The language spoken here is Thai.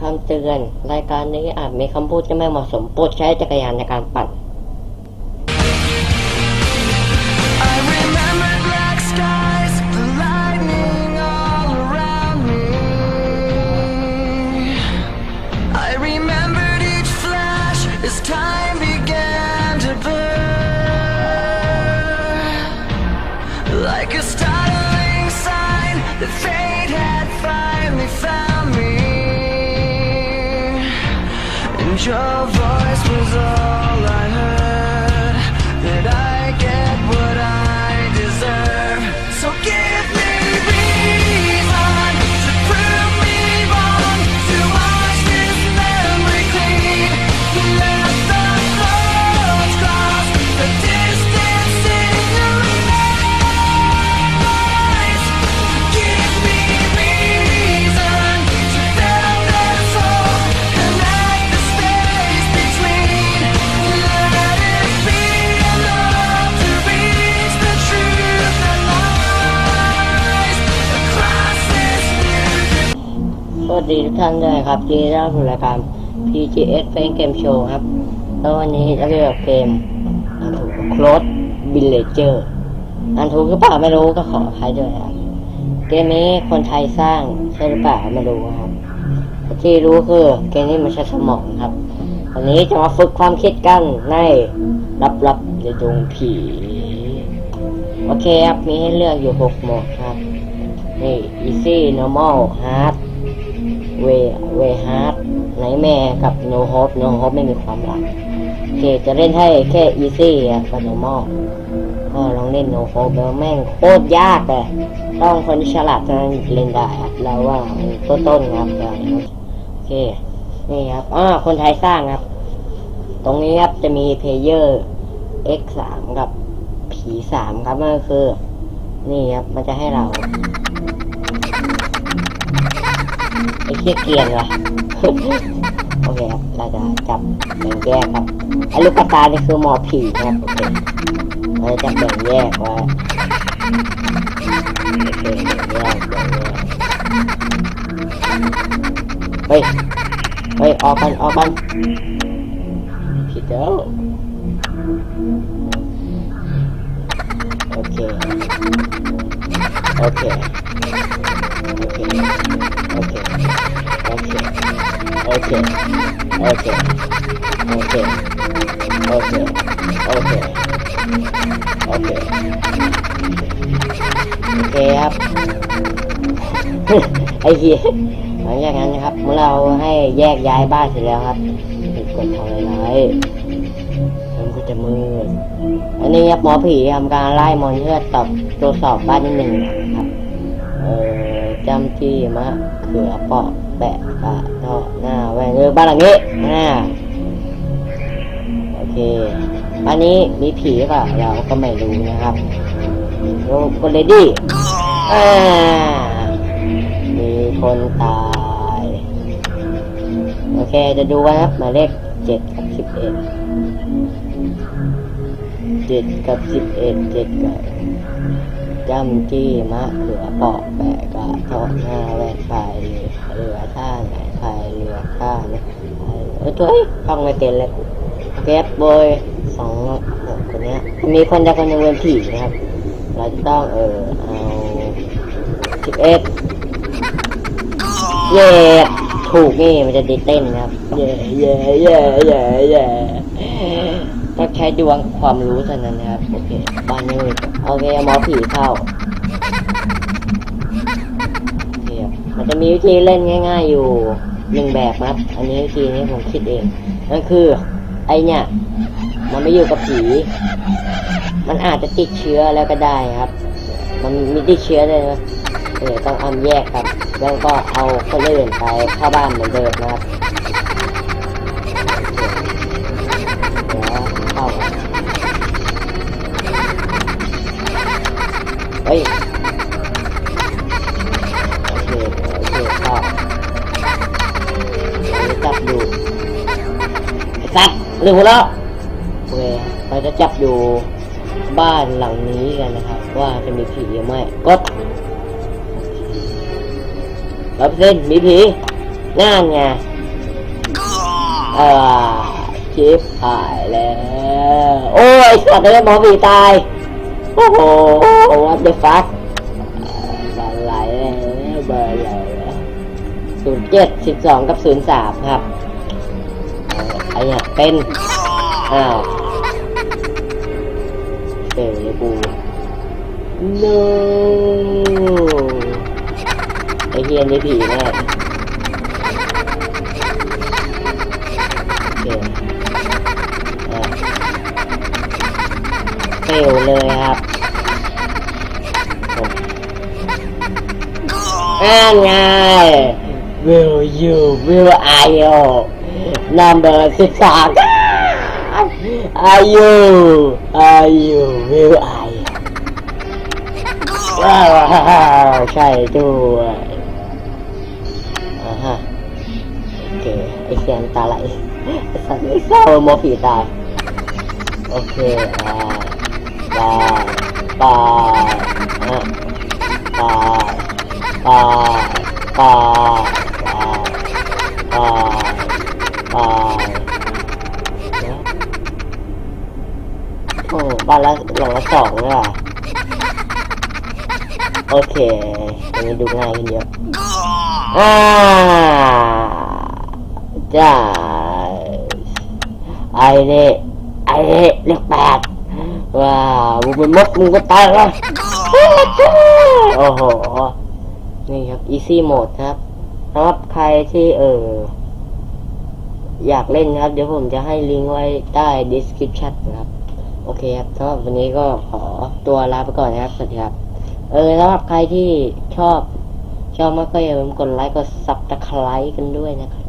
คำเตือน รายการนี้อาจมีคำพูดที่ไม่เหมาะสมโปรดใช้จักรยานในการปั่น The fate had finally found me Your voice was all I heard. วัสดีทุกท่านด้วยครับยินดีต้อนรับสู่รายการ PGS Fan Game Show ครับ แล้ววันนี้จะเกี่ยกเกมอันถูก Close Villager อันถูกหรือเปล่าไม่รู้ก็ขออภัยด้วยครับ เกมนี้คนไทยสร้างใช่หรือเปล่าไม่รู้ครับที่รู้คือเกมนี้มันใช้สมองครับ วันนี้จะมาฝึกความคิดกันในรับรับในดงผีโอเคครับมีให้เลือกอยู่หกโหมดครับนี่ easy normal hard กับ no hope no hope ไม่มีความหลักโอเคจะเล่นให้แค่ easy อะกับ normal ก็ลองเล่น no hope แล้วแม่งโคตรยากเลยต้องคนฉลาดเท่านั้นเล่นได้ครับเราว่าต้นต้นๆครับโอเค นี่ครับอ่าคนไทยสร้างครับ ตรงนี้ครับจะมีเพเยอร์ x 3กับผี3ครับก็คือ นี่ครับมันจะให้เราไอ้เคียเกียนวะโอเคครับเราจะจับแบ่งแยกครับไอ้ลูกกระตานี่คือหมอผีนะครับโอเคเราจะแบ่งแยกไว้โอเคแบ่งแยกแบ่งแยกเฮ้ยเฮ้ยออกกันออกกันผิดแล้วโอเคโอเคโอเคโอเค เคโอเคโอเคโอเคโอเคโอเคโอเคโอเคครับไอ้เหี้ยหลังจากนั้นนะครับ เมื่อเราให้แยกย้ายบ้านเสร็จแล้วครับกดทำอะไรมันก็จะมืดอันนี้ครับหมอผีทำการไล่มอนเพื่อตอบตรวจสอบบ้านนิดหนึ่งครับ เออจำจี้มะเขือเปาะ แปะปะเทาะหน้าแหวนเออบ้านหลังนี้อ่าโอเคบ้านนี้มีผีหรือเปล่าเราก็ไม่รู้นะครับโอ้กดเลดี้อ่ามีคนตาย โอเคจะดูกันครับหมายเลขเจ็ดกับสิบเอ็ดเจ็ดกับสิบเอ็ดเจ็ดกับ จำจี้มะเขือเปาะแปะกระเทาะหน้าแวดพายเรือเรือท่าไหนพายเรือท่าไหนพายเออตัวเอ้ยฟังไม่เป็นเลยเก็บบอยสองคนเนี้ย มีคนใดคนหนึ่งเป็นผีนะครับ เราจะต้องเออเอาสิบเอ็ดเย่ถูกนี่มันจะดีเต้นนะครับ เย่เย่เย่เย่เย่ ต้องใช้ดวงความรู้เท่านั้นนะครับโอเคบ้านนี้โอเคอาหมอผีเข้าโอเคมันจะมีวิธีเล่นง่าย ๆ อยู่หนึ่งแบบครับ อันนี้วิธีนี้ผมคิดเองนั่นคือ ไอเนี่ย มันไม่อยู่กับผี มันอาจจะติดเชื้อแล้วก็ได้ครับ มันมีติดเชื้อเลยนะเออต้องเอาแยกครับ แล้วก็เอาคนอื่นไปเข้าบ้านเหมือนเดิมนะครับ ฮ้ยโอเคโอเคเข้าเดี๋ยวจับดูไอ้สัตว์เรื่องหัวเราะโอเคเราจะจับดูบ้านหลังนี้กันนะครับ ว่าจะมีผีหรือไม่กดร้อยเปอร์เซ็นมีผีนั่นไงออชิปหายแล้ว โอ้ยสัตว์เลยหมอผีตาย โอ้โห what the fuck บอลไหลแล้วบอลไหลแล้วศูนย์เจ็ดสิบสองกับศูนย์สามครับไอ้เนี่ยเป็น อ้าวเจ๋งเลยกู no ไอ้เฮียนี่ผีแน่โอเค ฟลเลยครับผมอ่าไง will you will I you number สิบสาม are you are you will I ว้าวใช่ด้วยอ่าฮะโอเคไอเสียนตาไหลไอสัตว์ไม่เศร้าโมอผีตายโอ โอ้บ้านละหลังละสองเลยอะโอเคอันนี้ดูง่ายขึ้นเยอะอ่าจ้าไอเน่ไอเน่เลขแปด ว้าวมึงเป็นมดมึงก็ตายแล้วโอ้โห นี่ครับ easy mode ครับสำหรับใครที่เออ อยากเล่นครับ เดี๋ยวผมจะให้ลิงก์ไว้ใต้ description นะครับ โอเคครับสำหรับวันนี้ก็ขอตัวลาไปก่อนนะครับ สวัสดีครับ เออสำหรับใครที่ชอบ ชอบมากก็อย่าลืมกดไลค์กดซับตะไคร้กันด้วยนะครับ